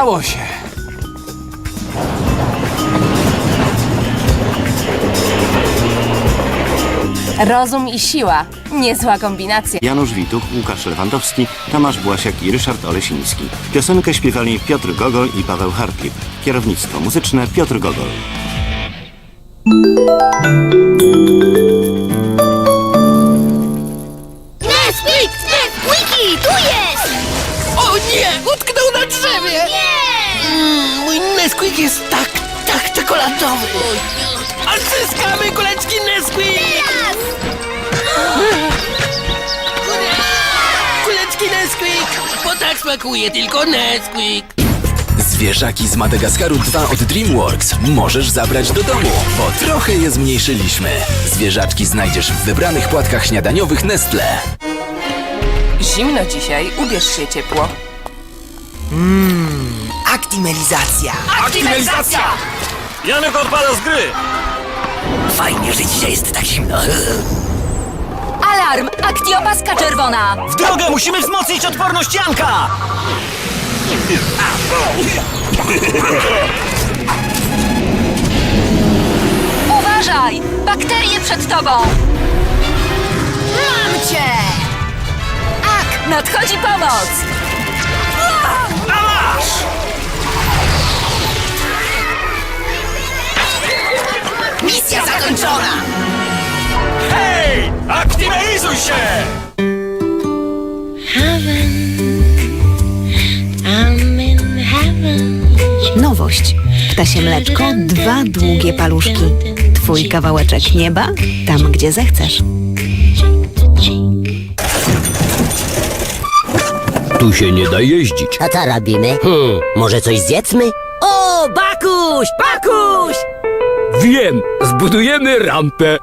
Udało się. Rozum i siła. Niezła kombinacja. Janusz Wituch, Łukasz Lewandowski, Tomasz Błasiak i Ryszard Olesiński. Piosenkę śpiewali Piotr Gogol i Paweł Hartwig. Kierownictwo muzyczne Piotr Gogol. Bo smakuje tylko Nesquik! Zwierzaki z Madagaskaru 2 od DreamWorks możesz zabrać do domu, bo trochę je zmniejszyliśmy. Zwierzaczki znajdziesz w wybranych płatkach śniadaniowych Nestle. Zimno dzisiaj, ubierz się ciepło. Aktimelizacja! Aktywizacja! Janek odpada z gry! Fajnie, że dzisiaj jest tak zimno. Alarm! Aktiopaska czerwona! W drogę musimy wzmocnić odporność Janka! Uważaj! Bakterie przed tobą! Mam cię! Ak! Nadchodzi pomoc! Misja Aktywizuj się! Nowość. Ptasie mleczko, dwa długie paluszki. Twój kawałeczek nieba, tam gdzie zechcesz. Tu się nie da jeździć. A co robimy? Hmm, Może coś zjedzmy? O, Bakuś! Bakuś! wiem, zbudujemy rampę.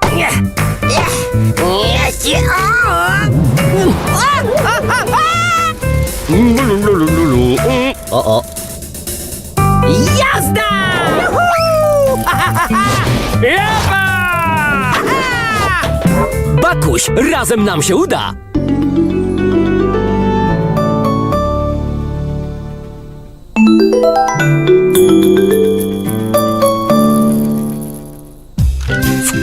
O! O, o. Jazda! Bakuś, razem nam się uda.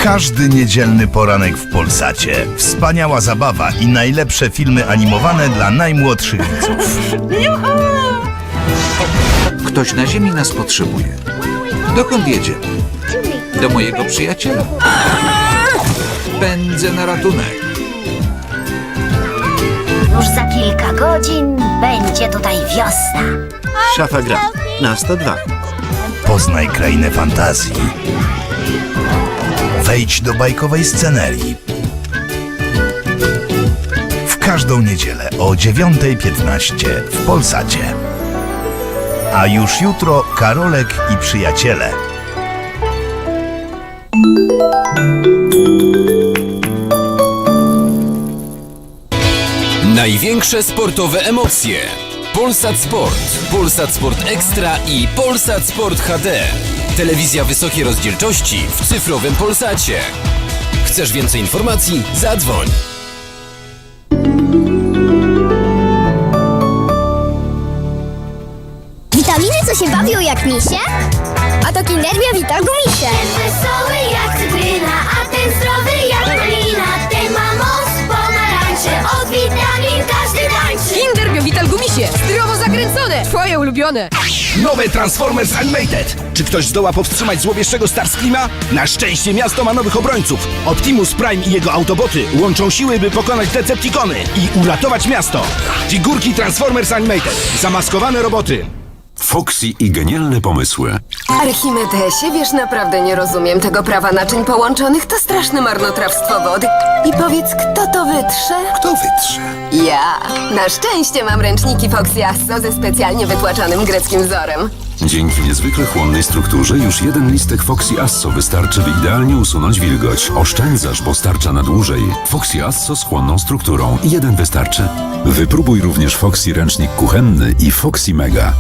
Każdy niedzielny poranek w Polsacie. Wspaniała zabawa i najlepsze filmy animowane dla najmłodszych widzów. Ktoś na ziemi nas potrzebuje. Dokąd jedzie? Do mojego przyjaciela. Pędzę na ratunek. Już za kilka godzin będzie tutaj wiosna. Szafa gra na 102. Poznaj krainę fantazji. Wejdź do bajkowej scenerii. W każdą niedzielę o 9.15 w Polsacie. A już jutro Karolek i przyjaciele. Największe sportowe emocje. Polsat Sport, Polsat Sport Extra i Polsat Sport HD. Telewizja wysokiej rozdzielczości w cyfrowym Polsacie. Chcesz więcej informacji? Zadzwoń. Witaminy, co się bawią jak misie? A to Kindermia Vita Gumisie. Ten wesoły Twoje ulubione! Nowe Transformers Animated. Czy ktoś zdoła powstrzymać złowieszczego Starscreama? Na szczęście miasto ma nowych obrońców. Optimus Prime i jego autoboty łączą siły, by pokonać Decepticony i uratować miasto. Figurki Transformers Animated. Zamaskowane roboty. Foxy i genialne pomysły. Archimedesie, wiesz, naprawdę nie rozumiem tego prawa naczyń połączonych. To straszne marnotrawstwo wody. I powiedz, kto to wytrze? Kto wytrze? Ja. Na szczęście mam ręczniki Foxy Asso ze specjalnie wytłaczanym greckim wzorem. Dzięki niezwykle chłonnej strukturze już jeden listek Foxy Asso wystarczy, by idealnie usunąć wilgoć. Oszczędzasz, bo starcza na dłużej. Foxy Asso z chłonną strukturą. Jeden wystarczy. Wypróbuj również Foxy ręcznik kuchenny i Foxy Mega.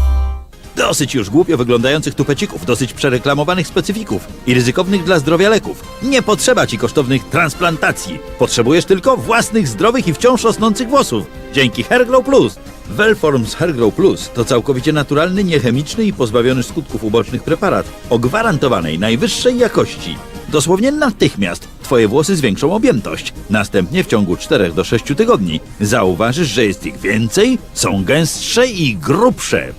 Dosyć już głupio wyglądających tupecików, dosyć przereklamowanych specyfików i ryzykownych dla zdrowia leków. Nie potrzeba ci kosztownych transplantacji. Potrzebujesz tylko własnych, zdrowych i wciąż rosnących włosów. Dzięki Hairgrow Plus. Wellforms Hairgrow Plus to całkowicie naturalny, niechemiczny i pozbawiony skutków ubocznych preparat o gwarantowanej najwyższej jakości. Dosłownie natychmiast Twoje włosy zwiększą objętość. Następnie w ciągu 4 do 6 tygodni zauważysz, że jest ich więcej, są gęstsze i grubsze.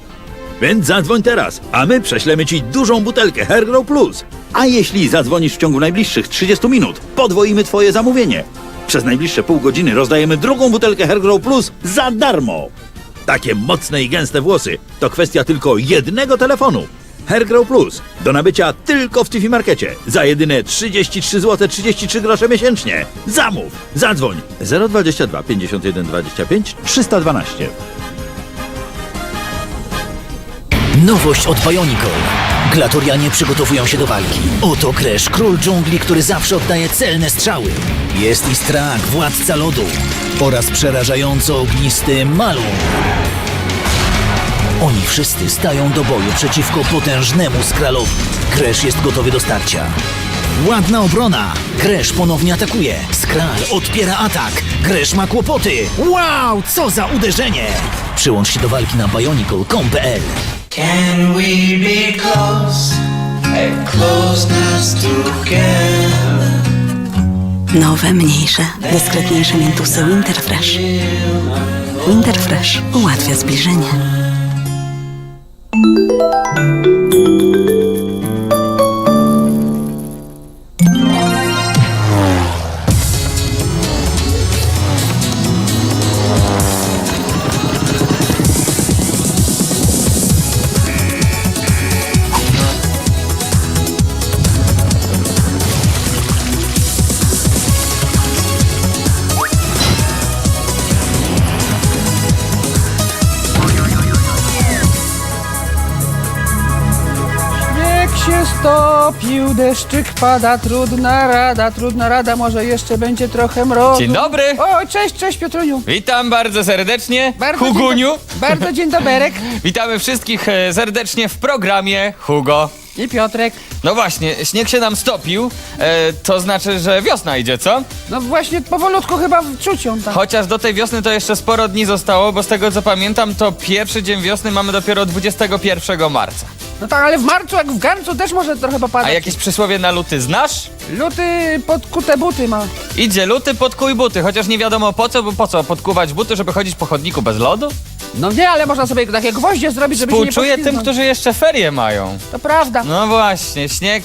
Więc zadzwoń teraz, a my prześlemy Ci dużą butelkę Hairgrow Plus. A jeśli zadzwonisz w ciągu najbliższych 30 minut, podwoimy Twoje zamówienie. Przez najbliższe pół godziny rozdajemy drugą butelkę Hairgrow Plus za darmo. Takie mocne i gęste włosy to kwestia tylko jednego telefonu. Hairgrow Plus do nabycia tylko w Tiffy Markecie za jedyne 33 zł 33 grosze miesięcznie. Zamów, zadzwoń 022 51 25 312. Nowość od Bionicle. Glatorianie przygotowują się do walki. Oto Crash, król dżungli, który zawsze oddaje celne strzały. Jest i Strak, władca lodu. Oraz przerażająco ognisty Malum. Oni wszyscy stają do boju przeciwko potężnemu Skralowi. Crash jest gotowy do starcia. Ładna obrona! Crash ponownie atakuje. Skral odpiera atak. Crash ma kłopoty. Wow, co za uderzenie! Przyłącz się do walki na bionicle.com.pl Can we be close and closeness together? Nowe, mniejsze, dyskretniejsze miętusy Winterfresh. Winterfresh ułatwia zbliżenie. Stopił, deszczyk pada, trudna rada, trudna rada, może jeszcze będzie trochę mrozu. Dzień dobry. O, cześć, cześć Piotruniu. Witam bardzo serdecznie, Bardzo Huguniu. Dzień do... Bardzo dzień doberek. Witamy wszystkich e, serdecznie w programie Hugo. I Piotrek. No właśnie, śnieg się nam stopił, e, to znaczy, że wiosna idzie, co? No właśnie, powolutku chyba czuć ją tam. Chociaż do tej wiosny to jeszcze sporo dni zostało, bo z tego co pamiętam, to pierwszy dzień wiosny mamy dopiero 21 marca. No tak, ale w marcu, jak w garncu, też może trochę popadać. A jakieś przysłowie na luty znasz? Luty pod kute buty ma. Idzie luty, podkuj buty, chociaż nie wiadomo po co, bo po co podkuwać buty, żeby chodzić po chodniku bez lodu? No nie, ale można sobie takie gwoździe zrobić, żeby się nie Współczuję tym, poślizgnąć. którzy jeszcze ferie mają. To prawda. No właśnie, śnieg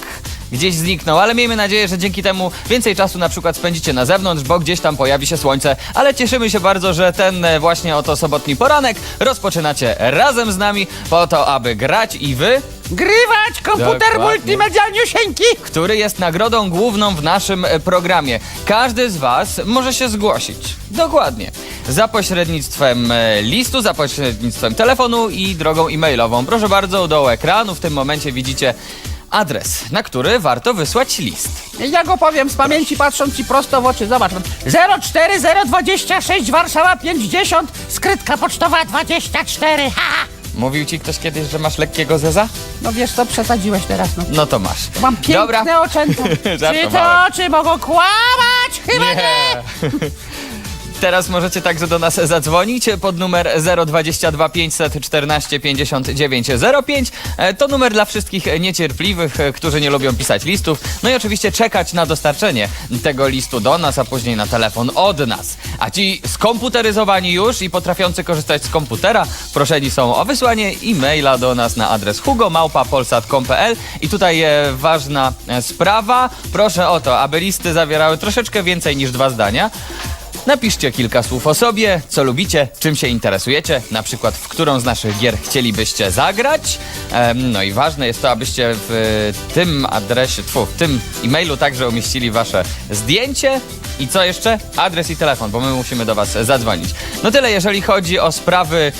gdzieś zniknął, ale miejmy nadzieję, że dzięki temu więcej czasu na przykład spędzicie na zewnątrz, bo gdzieś tam pojawi się słońce, ale cieszymy się bardzo, że ten e, właśnie oto sobotni poranek rozpoczynacie razem z nami po to, aby grać i wy, Grywać komputer Dokładnie. multimedialniusieńki. który jest nagrodą główną w naszym e, programie. Każdy z was może się zgłosić. Dokładnie. Za pośrednictwem e, listu, za pośrednictwem telefonu i drogą e-mailową. Proszę bardzo, dołu ekranu w tym momencie widzicie adres, na który warto wysłać list. Ja go powiem z pamięci, patrząc ci prosto w oczy. Zobacz, 04026 Warszawa 50, skrytka pocztowa 24. Ha, ha. Mówił ci ktoś kiedyś, że masz lekkiego zeza? No wiesz co, przesadziłeś teraz, no. No to masz. Mam piękne Dobra. oczęta. Czy te Żartowałem. oczy mogą kłamać? Chyba nie. Teraz możecie także do nas zadzwonić pod numer 022 514 59 05. E, To numer dla wszystkich niecierpliwych, e, którzy nie lubią pisać listów. No i oczywiście czekać na dostarczenie tego listu do nas, a później na telefon od nas. A ci skomputeryzowani już i potrafiący korzystać z komputera, proszeni są o wysłanie e-maila do nas na adres hugomałpa.polsat.com.pl i tutaj e, ważna e, sprawa. Proszę o to, aby listy zawierały troszeczkę więcej niż dwa zdania. Napiszcie kilka słów o sobie, co lubicie, czym się interesujecie, na przykład w którą z naszych gier chcielibyście zagrać. No i ważne jest to, abyście w tym adresie, tfu, w tym e-mailu także umieścili wasze zdjęcie i co jeszcze? Adres i telefon, bo my musimy do was zadzwonić. No tyle, jeżeli chodzi o sprawy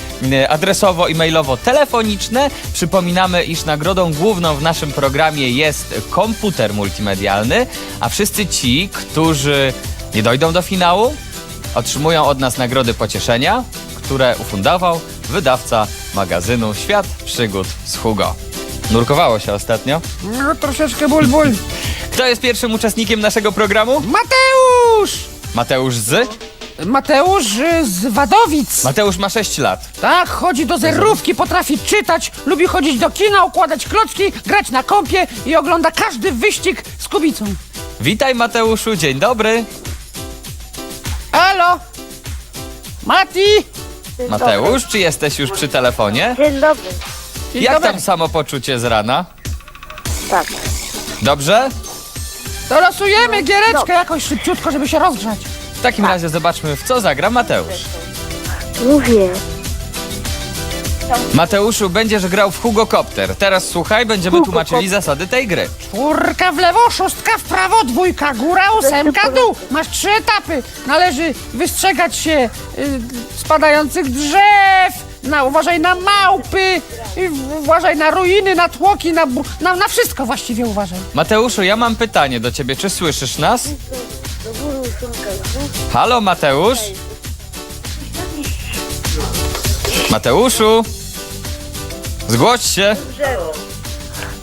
adresowo-e-mailowo-telefoniczne. Przypominamy, iż nagrodą główną w naszym programie jest komputer multimedialny, a wszyscy ci, którzy nie dojdą do finału, otrzymują od nas nagrody pocieszenia, które ufundował wydawca magazynu Świat Przygód z Hugo. Nurkowało się ostatnio. No troszeczkę ból, ból. Kto jest pierwszym uczestnikiem naszego programu? Mateusz! Mateusz z? Mateusz y, z Wadowic. Mateusz ma 6 lat. Tak, chodzi do zerówki, potrafi czytać, lubi chodzić do kina, układać klocki, grać na kąpie i ogląda każdy wyścig z Kubicą. Witaj Mateuszu, dzień dobry. Halo? Mati? Mateusz, czy jesteś już przy telefonie? Dzień dobry. Jak dobry. tam samopoczucie z rana? Tak. Dobrze? To losujemy giereczkę jakoś szybciutko, żeby się rozgrzać. W takim razie zobaczmy, w co zagra Mateusz. Mówię. Mateuszu, będziesz grał w Hugo Copter. Teraz słuchaj, będziemy tłumaczyli zasady tej gry. Czwórka w lewo, szóstka w prawo, dwójka góra, ósemka dół. Masz trzy etapy. Należy wystrzegać się y, spadających drzew. Na, uważaj na małpy, y, uważaj na ruiny, na tłoki, na, bu- na, na wszystko właściwie uważaj. Mateuszu, ja mam pytanie do ciebie. Czy słyszysz nas? Halo, Mateusz? Mateuszu? Zgłoś się.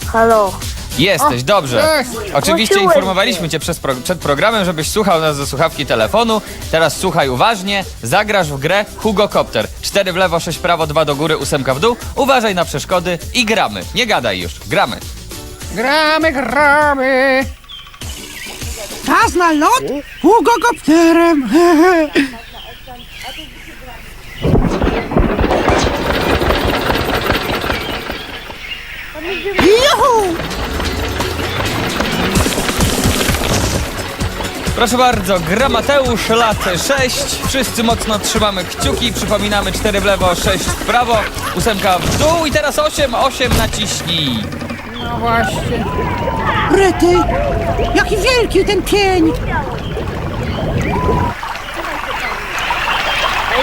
Halo. Jesteś, dobrze. Oczywiście Zgłosiłem informowaliśmy cię przez pro, przed programem, żebyś słuchał nas ze słuchawki telefonu. Teraz słuchaj uważnie. Zagrasz w grę Hugo Copter. 4 w lewo, 6 w prawo, 2 do góry, 8 w dół. Uważaj na przeszkody i gramy. Nie gadaj już, gramy. Gramy, gramy. Czas na lot Hugo Kopterem. Juhu! Proszę bardzo, gra Mateusz, lat 6. Wszyscy mocno trzymamy kciuki. Przypominamy 4 w lewo, 6 w prawo, 8 w dół i teraz 8, 8 naciśnij. No właśnie. Ryty, jaki wielki ten pień.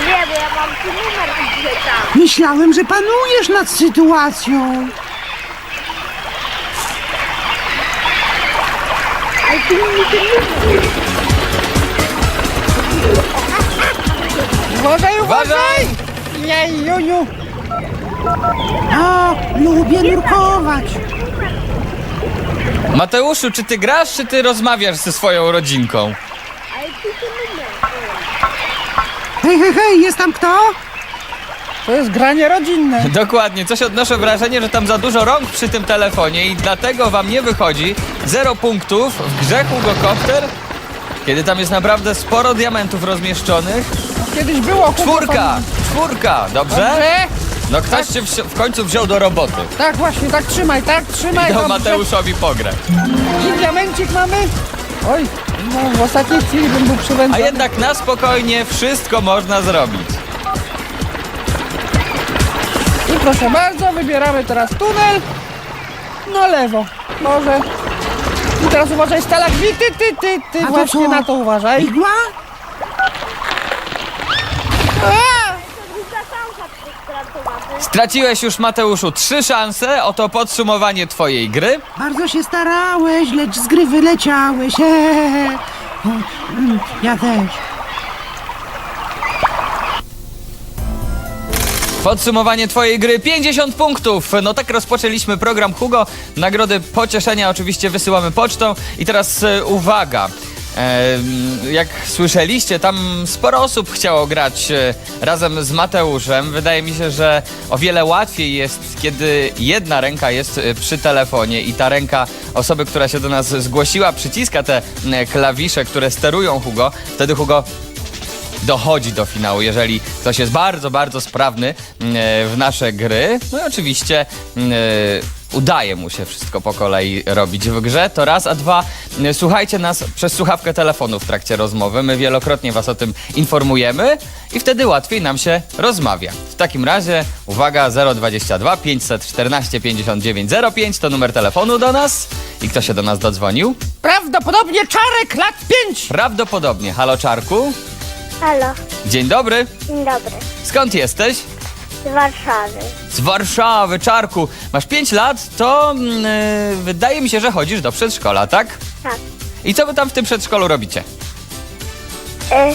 Nie, bo ja mam tu numer gdzie tam. Myślałem, że panujesz nad sytuacją. Ale ty mi ten numer. Uważaj, Uważaj! Jej, Juniu. A, lubię nurkować. Mateuszu, czy ty grasz, czy ty rozmawiasz ze swoją rodzinką? Hej, hej, hej, jest tam kto? To jest granie rodzinne. Dokładnie, coś odnoszę wrażenie, że tam za dużo rąk przy tym telefonie i dlatego wam nie wychodzi. Zero punktów w grze Hugo Copter, kiedy tam jest naprawdę sporo diamentów rozmieszczonych. Kiedyś było. Hugo Czwórka, Pan- czwórka, dobrze? Dobrze. No ktoś się wsi- w końcu wziął do roboty. Tak właśnie, tak trzymaj, tak trzymaj. I dał dobrze. Mateuszowi pograć. I diamencik mamy. Oj, no w ostatniej chwili bym był A przywędzony. jednak na spokojnie wszystko można zrobić. Proszę bardzo, wybieramy teraz tunel. Na lewo. Może. I teraz uważaj, stalagmity, ty, ty, ty. Właśnie na to uważaj. Igła? Straciłeś już, Mateuszu, trzy szanse. Oto podsumowanie twojej gry. Bardzo się starałeś, lecz z gry wyleciałeś. Eee. Mm, Ja też. Podsumowanie twojej gry 50 punktów. No tak rozpoczęliśmy program Hugo. Nagrody pocieszenia oczywiście wysyłamy pocztą. I teraz e, uwaga. Jak słyszeliście, tam sporo osób chciało grać e, razem z Mateuszem. Wydaje mi się, że o wiele łatwiej jest, kiedy jedna ręka jest e, przy telefonie i ta ręka osoby, która się do nas zgłosiła, przyciska te klawisze, które sterują Hugo. Wtedy Hugo dochodzi do finału, jeżeli ktoś jest bardzo, bardzo sprawny e, w nasze gry. No i oczywiście e, udaje mu się wszystko po kolei robić w grze, to raz, a dwa, e, słuchajcie nas przez słuchawkę telefonu w trakcie rozmowy. My wielokrotnie was o tym informujemy i wtedy łatwiej nam się rozmawia. W takim razie, uwaga, 022 514 59 05 to numer telefonu do nas. I kto się do nas dodzwonił? Prawdopodobnie Czarek, lat 5. Prawdopodobnie. Halo Czarku? Halo, Dzień dobry. dzień dobry. Skąd jesteś? Z Warszawy. Z Warszawy, Czarku. Masz 5 lat, to mm, y, wydaje mi się, że chodzisz do przedszkola, tak? Tak. I co wy tam w tym przedszkolu robicie? E,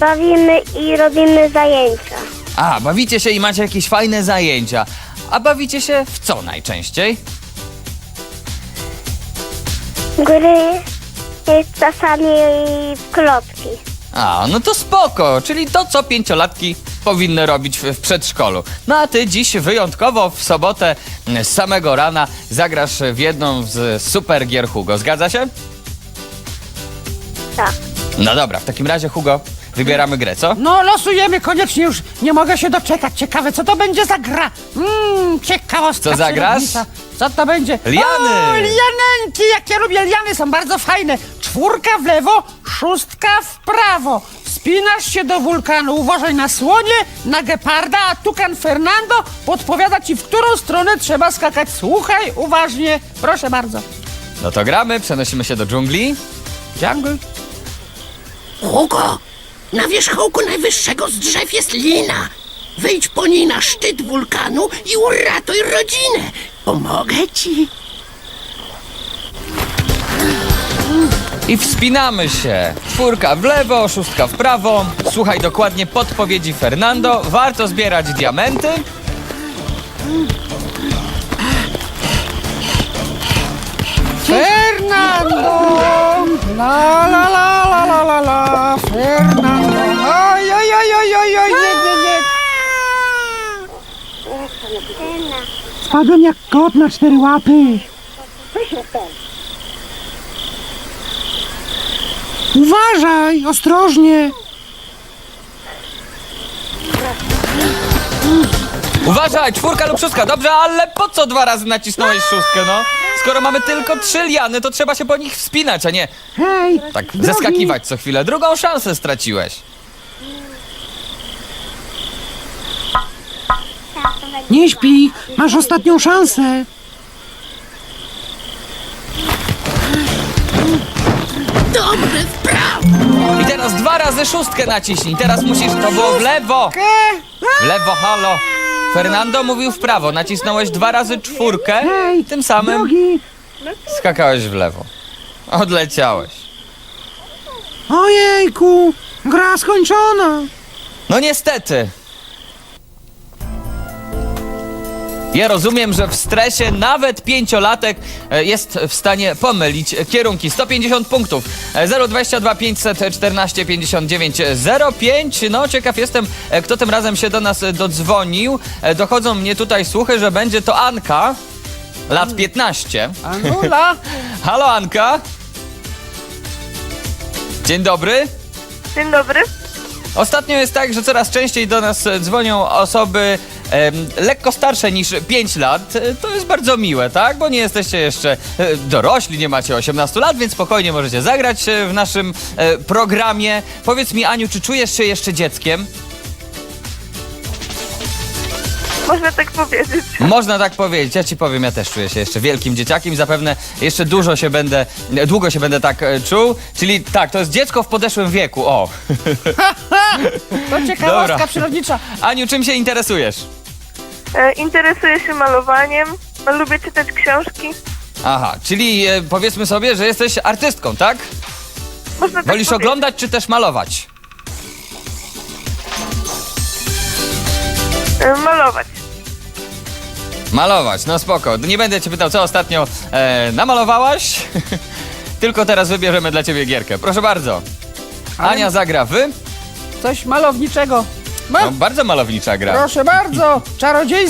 bawimy i robimy zajęcia. A, bawicie się i macie jakieś fajne zajęcia. A bawicie się w co najczęściej? Gry i czasami w klopki. A, no to spoko, czyli to, co pięciolatki powinny robić w, w przedszkolu. No a ty dziś wyjątkowo w sobotę mm, z samego rana zagrasz w jedną z super gier Hugo. Zgadza się? Tak. No dobra, w takim razie Hugo, wybieramy grę, co? No, losujemy koniecznie już. Nie mogę się doczekać. Ciekawe, co to będzie za gra. Mmm, ciekawostka. Co zagrasz? przyrodnicza. Co to będzie? Liany! O, lianenki! Jak ja lubię liany, są bardzo fajne. Czwórka w lewo, szóstka w prawo. Wspinasz się do wulkanu, uważaj na słonie, na geparda, a tukan Fernando podpowiada ci, w którą stronę trzeba skakać. Słuchaj uważnie, proszę bardzo. No to gramy, przenosimy się do dżungli. Jungle. Hugo, na wierzchołku najwyższego z drzew jest lina. Wejdź po niej na szczyt wulkanu i uratuj rodzinę. Pomogę ci. I wspinamy się. Czwórka w lewo, szóstka w prawo. Słuchaj dokładnie podpowiedzi Fernando. Warto zbierać diamenty. Fernando! La la la la la la la! Fernando! Oj, oj, oj, oj, oj, nie, nie, nie! Spadłem jak kot na cztery łapy! Uważaj, ostrożnie! Uważaj, czwórka lub szóstka, dobrze, ale po co dwa razy nacisnąłeś szóstkę, no? Skoro mamy tylko trzy liany, to trzeba się po nich wspinać, a nie Hej! tak drogi! zeskakiwać co chwilę. Drugą szansę straciłeś. Nie śpi, masz ostatnią szansę! Dobry wpraw. I teraz dwa razy szóstkę naciśnij. Teraz musisz, to było w lewo. W lewo, halo. Fernando mówił w prawo. Nacisnąłeś dwa razy czwórkę. Tym samym Drogi! skakałeś w lewo. Odleciałeś. Ojejku! Gra skończona! No niestety. Ja rozumiem, że w stresie nawet pięciolatek e, jest w stanie pomylić kierunki. 150 punktów. E, 022 514 59 05. No ciekaw jestem, e, kto tym razem się do nas dodzwonił. E, Dochodzą mnie tutaj słuchy, że będzie to Anka. Lat 15. Anula! Halo Anka. Dzień dobry. Dzień dobry. Ostatnio jest tak, że coraz częściej do nas dzwonią osoby lekko starsze niż 5 lat. E, To jest bardzo miłe, tak? Bo nie jesteście jeszcze e, dorośli, nie macie 18 lat, więc spokojnie możecie zagrać e, w naszym programie. Powiedz mi, Aniu, czy czujesz się jeszcze dzieckiem? Można tak powiedzieć. Można tak powiedzieć. Ja ci powiem, ja też czuję się jeszcze wielkim dzieciakiem zapewne jeszcze dużo się będę, długo się będę tak czuł. Czyli tak, to jest dziecko w podeszłym wieku, o. To ciekawostka Dobra. przyrodnicza. Aniu, czym się interesujesz? E, interesuję się malowaniem. Lubię czytać książki. Aha, czyli e, powiedzmy sobie, że jesteś artystką, tak? Można tak Wolisz powiedzieć. oglądać czy też malować? E, malować. Malować, no spoko. Nie będę cię pytał, co ostatnio e, namalowałaś, tylko teraz wybierzemy dla ciebie gierkę. Proszę bardzo. Ania zagra wy. Coś malowniczego. No, bardzo malownicza gra. Proszę bardzo, czarodziejska.